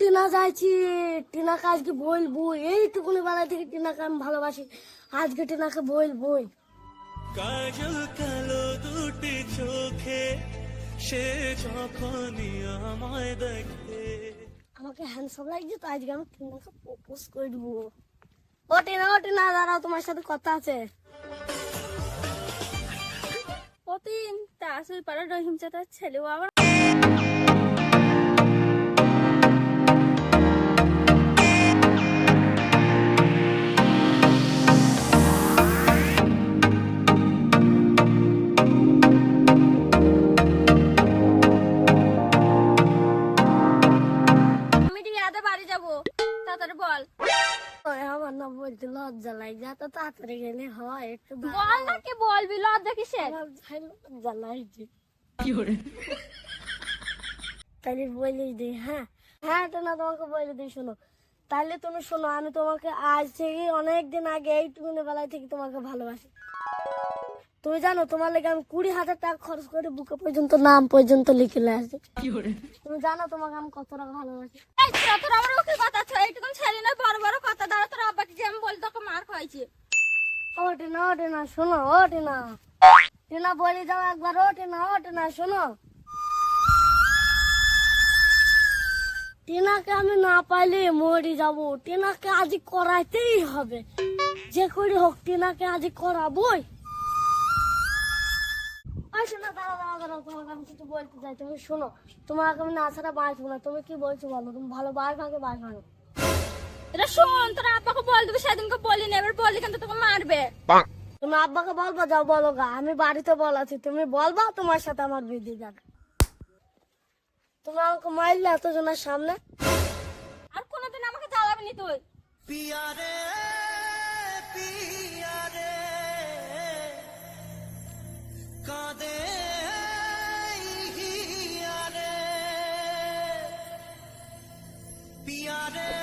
টিনা যাইছি টিনাকে আজকে বলব এইটুকুনি বেলা থেকে টিনাকে আমি ভালোবাসি। আজকে টিনাকে বলবই। কাজল কালো দুটি চোখে সে যখনই আমায় দেখে। আমাকে হ্যান্ডসাম লাগছে তো আজকে আমি টিনাকে প্রপোজ করব। ও টিনা ও টিনা দাঁড়াও তোমার সাথে কথা আছে। অতীন তা আসলে পাড়ার রহিম চাচার ছেলেও আবার তাড়াতাড়ি বল। আমার না বলতে লজ্জা লাগে এত তাড়াতাড়ি গেলে হয় একটু বল না কি বলবি লজ্জা ভাই লজ্জা লাগছে। তাহলে বলে দিই হ্যাঁ? হ্যাঁ তো না তোমাকে বলে দিই শোনো। তাহলে তুমি শোনো আমি তোমাকে আজ থেকে অনেক দিন আগে এইটুকুনি বেলায় থেকে তোমাকে ভালোবাসি। তুমি জানো তোমার লেগে আমি কুড়ি হাজার টাকা খরচ করে বুকে পর্যন্ত নাম পর্যন্ত লিখে আসি তুমি জানো তোমাকে আমি কত টাকা ভালোবাসি। তোর আমার ওকে কথা আছে? এইটুকুন ছেলে না বড় বড় কথা। দাঁড়া তোর আব্বাকে যে আমি বলি তোকে মার খাইছি ও টিনা ও টিনা শোনো ও টিনা টিনা বলে যাও একবার ও টিনা ও টিনা শোনো। টিনাকে আমি না পাইলে মরে যাব। টিনাকে আজ করাইতেই হবে। যে করে হোক টিনাকে আজ করাবই। দাঁড়াও তোমাকে আমি কিছু বলতে চাই। তুমি শোনো তোমাকে আমি না ছাড়া বাঁচবো না। তুমি কি বলছো বলো? তুমি ভালো বার ভাগে বার ভালো এটা শোন তোর আব্বাকে বল দিবি সেদিনকে বলিনি এবার বললি কিন্তু তোকে মারবে। তুমি আব্বাকে বলব যাও বলো গা। আমি বাড়িতে বলাছি তুমি বলবা তোমার সাথে আমার বিধি যাবে তুমি আমাকে মারলে এতজনের সামনে? আর কোনোদিন আমাকে জ্বালাবি নি তুই? পিয়ারে। Friday.